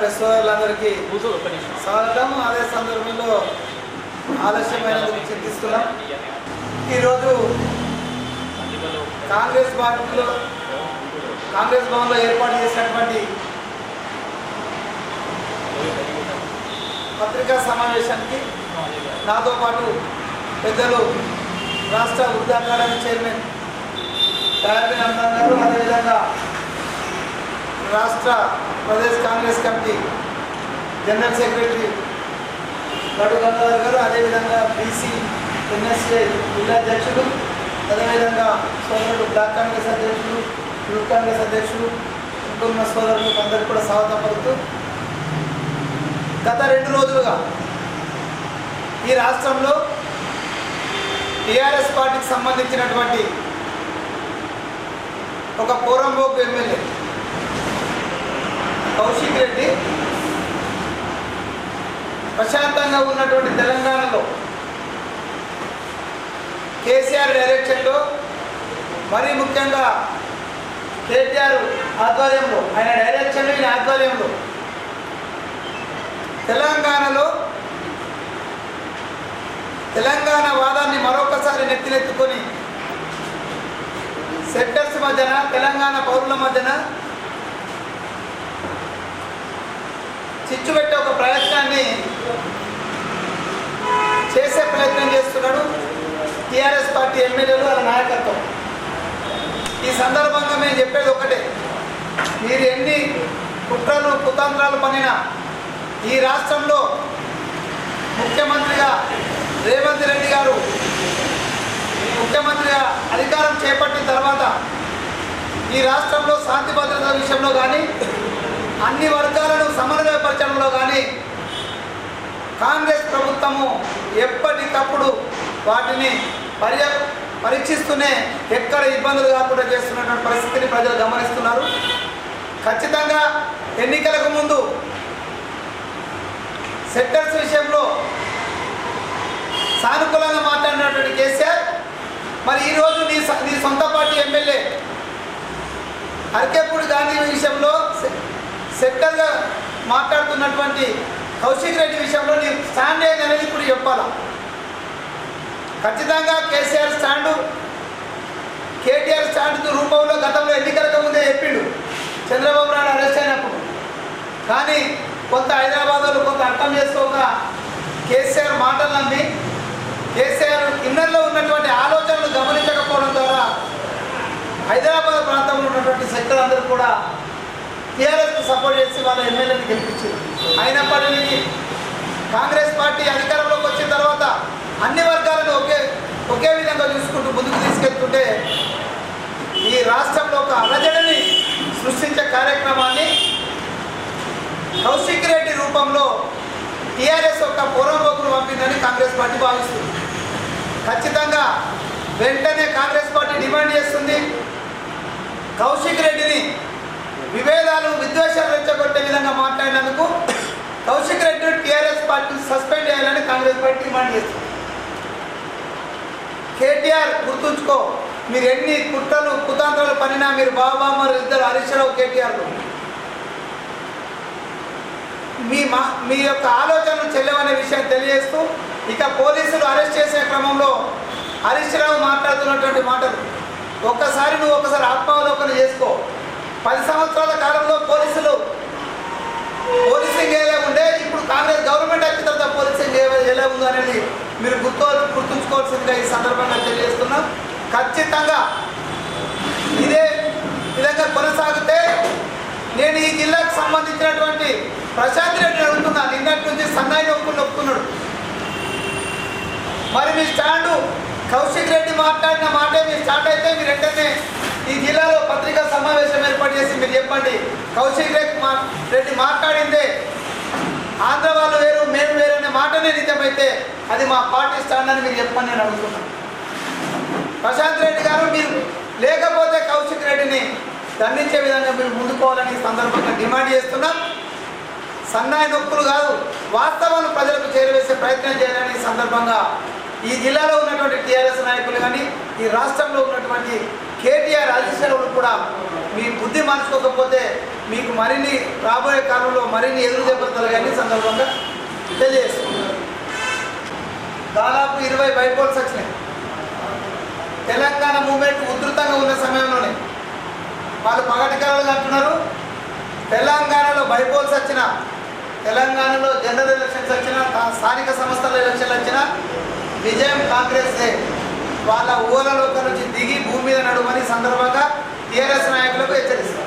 Press వాళ్ళందరికీ స్వాగతం. అదే సందర్భంలో ఆలస్యమైనందుకు చింతిస్తున్నాం. ఈరోజు కాంగ్రెస్ పార్టీలో కాంగ్రెస్ భవన్లో ఏర్పాటు చేసినటువంటి పత్రికా సమావేశానికి నాతో పాటు పెద్దలు రాష్ట్ర ఉర్దూ అకాడమీ చైర్మన్ తయారీ అంతన్ గారు అదేవిధంగా రాష్ట్ర Pradesh Congress committee general secretary గడు గంగాధర్ గారు అదేవిధంగా బీసీ ఎన్ఎస్ఏ జిల్లా అధ్యక్షుడు అదేవిధంగా సోదరుడు బ్లాక్ కాంగ్రెస్ అధ్యక్షుడు యూత్ కాంగ్రెస్ అధ్యక్షుడు ఇంకొన్న సోదరులకు అందరికీ కూడా స్వాగతం పలుకుతూ గత రెండు రోజులుగా ఈ రాష్ట్రంలో టీఆర్ఎస్ పార్టీకి సంబంధించినటువంటి ఒక పూరంబోకు ఎమ్మెల్యే కౌశిక్ రెడ్డి ప్రశాంతంగా ఉన్నటువంటి తెలంగాణలో కేసీఆర్ డైరెక్షన్లో మరీ ముఖ్యంగా కేటీఆర్ ఆధ్వర్యంలో ఆయన డైరెక్షన్లో ఈయన ఆధ్వర్యంలో తెలంగాణలో తెలంగాణ వాదాన్ని మరొకసారి నెత్తినెత్తుకొని సెక్టర్స్ మధ్యన తెలంగాణ పౌరుల మధ్యన చిచ్చు పెట్టే ఒక ప్రయత్నాన్ని చేసే ప్రయత్నం చేస్తున్నాడు టీఆర్ఎస్ పార్టీ ఎమ్మెల్యేలు వాళ్ళ నాయకత్వం. ఈ సందర్భంగా మేము చెప్పేది ఒకటే. మీరు ఎన్ని కుట్రలు కుతంత్రాలు పనినా ఈ రాష్ట్రంలో ముఖ్యమంత్రిగా రేవంత్ రెడ్డి గారు ముఖ్యమంత్రిగా అధికారం చేపట్టిన తర్వాత ఈ రాష్ట్రంలో శాంతి భద్రత విషయంలో సమన్వయపరచడంలో కానీ కాంగ్రెస్ ప్రభుత్వము ఎప్పటికప్పుడు వాటిని పర్య పరీక్షిస్తూనే ఎక్కడ ఇబ్బందులు కాకుండా చేస్తున్నటువంటి పరిస్థితిని ప్రజలు గమనిస్తున్నారు. ఖచ్చితంగా ఎన్నికలకు ముందు సెక్టర్స్ విషయంలో సానుకూలంగా మాట్లాడినటువంటి కేసీఆర్ మరి ఈరోజు నీ స- నీ సొంత పార్టీ ఎమ్మెల్యే అరకేపూడి గాంధీ విషయంలో సె- సెక్టర్గా మాట్లాడుతున్నటువంటి కౌశిక్ రెడ్డి విషయంలో నీ స్టాండ్ ఏంది ఇప్పుడు చెప్పాలా? ఖచ్చితంగా కేసీఆర్ స్టాండు కేటీఆర్ స్టాండ్ రూపంలో గతంలో ఎన్నికలకు ముందే చెప్పిండు. చంద్రబాబు నాయుడు అరెస్ట్ అయినప్పుడు. కానీ కొంత హైదరాబాద్లో కొంత అర్థం చేసుకోక కేసీఆర్ మాటలు నమ్మి కేసీఆర్ ఇన్నర్లో ఉన్నటువంటి ఆలోచనలు గమనించకపోవడం ద్వారా హైదరాబాద్ ప్రాంతంలో కాంగ్రెస్ పార్టీ అధికారంలోకి వచ్చిన తర్వాత అన్ని వర్గాలను ఒకే ఒకే విధంగా చూసుకుంటూ ముందుకు తీసుకెళ్తుంటే ఈ రాష్ట్రంలో ఒక అలజడిని సృష్టించే కార్యక్రమాన్ని కౌశిక్ రెడ్డి రూపంలో టీఆర్ఎస్ యొక్క పూర్వపోకులు పంపిందని కాంగ్రెస్ పార్టీ భావిస్తుంది. ఖచ్చితంగా వెంటనే కాంగ్రెస్ పార్టీ డిమాండ్ చేస్తుంది. కౌశిక్ రెడ్డిని విభేదాలు విద్వేషాలు రెచ్చగొట్టే విధంగా మాట్లాడినందుకు పార్టీ సస్పెండ్ చేయాలని కాంగ్రెస్ పార్టీ డిమాండ్ చేస్తుంది. కేటీఆర్ గుర్తుంచుకో మీరు ఎన్ని కుట్రలు కుతంత్రాలు పనినా మీరు బాబామ్మలు ఇద్దరు హరీష్ రావు కేటీఆర్లు మీ మా మీ యొక్క ఆలోచనలు చెల్లవనే విషయం తెలియజేస్తూ ఇక పోలీసులు అరెస్ట్ చేసే క్రమంలో హరీష్ మాట్లాడుతున్నటువంటి మాటలు ఒక్కసారి నువ్వు ఒకసారి ఆత్మావలోకన చేసుకో. పది సంవత్సరాల కాలంలో పోలీసులు పోలీసింగ్ ఎలా ఉండే ఇప్పుడు కాంగ్రెస్ గవర్నమెంట్ వచ్చిన తర్వాత పోలీసింగ్ ఎలా ఉందో అనేది మీరు గుర్తు గుర్తుంచుకోవాల్సిందిగా ఈ సందర్భంగా తెలియజేస్తున్నాం. ఖచ్చితంగా ఇదే విధంగా కొనసాగితే నేను ఈ జిల్లాకు సంబంధించినటువంటి ప్రశాంత్ రెడ్డి అడుగుతున్నా. నిన్నటి నుంచి సన్నాయి నొప్పులు నొప్పుకున్నాడు మరి మీ స్టాండు కౌశిక్ రెడ్డి మాట్లాడిన మాటే మీరు స్టార్ట్ అయితే మీరు వెంటనే ఈ జిల్లాలో పత్రికా సమావేశం ఏర్పాటు చేసి మీరు చెప్పండి. కౌశిక్ రెడ్డి మా రెడ్డి మాట్లాడిందే. ఆంధ్ర వాళ్ళు వేరు మేము వేరు అనే మాటనే నిజమైతే అది మా పార్టీ స్టాండ్ అని మీరు చెప్పండి నేను అడుగుతున్నాను ప్రశాంత్ రెడ్డి గారు మీరు లేకపోతే కౌశిక్ రెడ్డిని దండించే విధంగా మీరు ముందుకోవాలని సందర్భంగా డిమాండ్ చేస్తున్నాం. సన్నాయి నొప్పులు కాదు వాస్తవాలు ప్రజలకు చేరవేసే ప్రయత్నం చేయాలని సందర్భంగా ఈ జిల్లాలో ఉన్నటువంటి టీఆర్ఎస్ నాయకులు కానీ ఈ రాష్ట్రంలో ఉన్నటువంటి కేటీఆర్ అధిష్టానులు కూడా మీ బుద్ధి మార్చుకోకపోతే మీకు మరిన్ని రాబోయే కాలంలో మరిన్ని ఎదురు దెబ్బలు తొలగాయని సందర్భంగా తెలియజేస్తున్నారు దాదాపు ఇరవై బైపోల్స్ వచ్చినాయి. తెలంగాణ మూమెంట్ ఉధృతంగా ఉన్న సమయంలోనే వాళ్ళు పగటి అంటున్నారు తెలంగాణలో బైపోల్స్ వచ్చిన తెలంగాణలో జనరల్ ఎలక్షన్స్ వచ్చిన స్థానిక సంస్థల ఎలక్షన్లు వచ్చిన విజయం కాంగ్రెస్ వాళ్ళ ఊరలోక నుంచి దిగి భూమి మీద నడుమని సందర్భంగా టీఆర్ఎస్ నాయకులకు హెచ్చరిస్తారు